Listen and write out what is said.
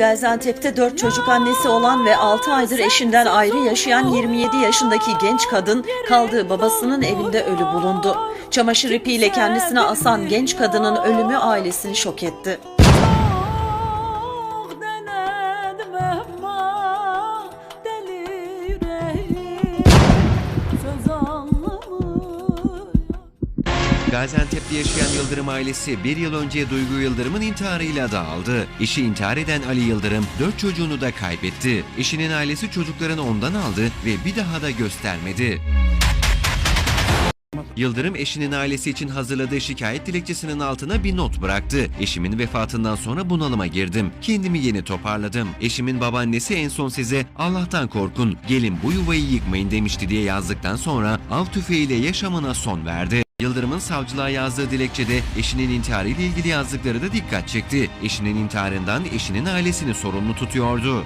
Gaziantep'te 4 çocuk annesi olan ve 6 aydır eşinden ayrı yaşayan 27 yaşındaki genç kadın kaldığı babasının evinde ölü bulundu. Çamaşır ipiyle kendisine asan genç kadının ölümü ailesini şok etti. Gaziantep'te yaşayan Yıldırım ailesi bir yıl önce Duygu Yıldırım'ın intiharıyla dağıldı. Eşi intihar eden Ali Yıldırım dört çocuğunu da kaybetti. Eşinin ailesi çocuklarını ondan aldı ve bir daha da göstermedi. Yıldırım eşinin ailesi için hazırladığı şikayet dilekçesinin altına bir not bıraktı. Eşimin vefatından sonra bunalıma girdim. Kendimi yeni toparladım. Eşimin babaannesi en son size Allah'tan korkun, gelin bu yuvayı yıkmayın demişti diye yazdıktan sonra av tüfeğiyle yaşamına son verdi. Yıldırım'ın savcılığa yazdığı dilekçede eşinin intiharı ile ilgili yazdıkları da dikkat çekti. Eşinin intiharından eşinin ailesini sorumlu tutuyordu.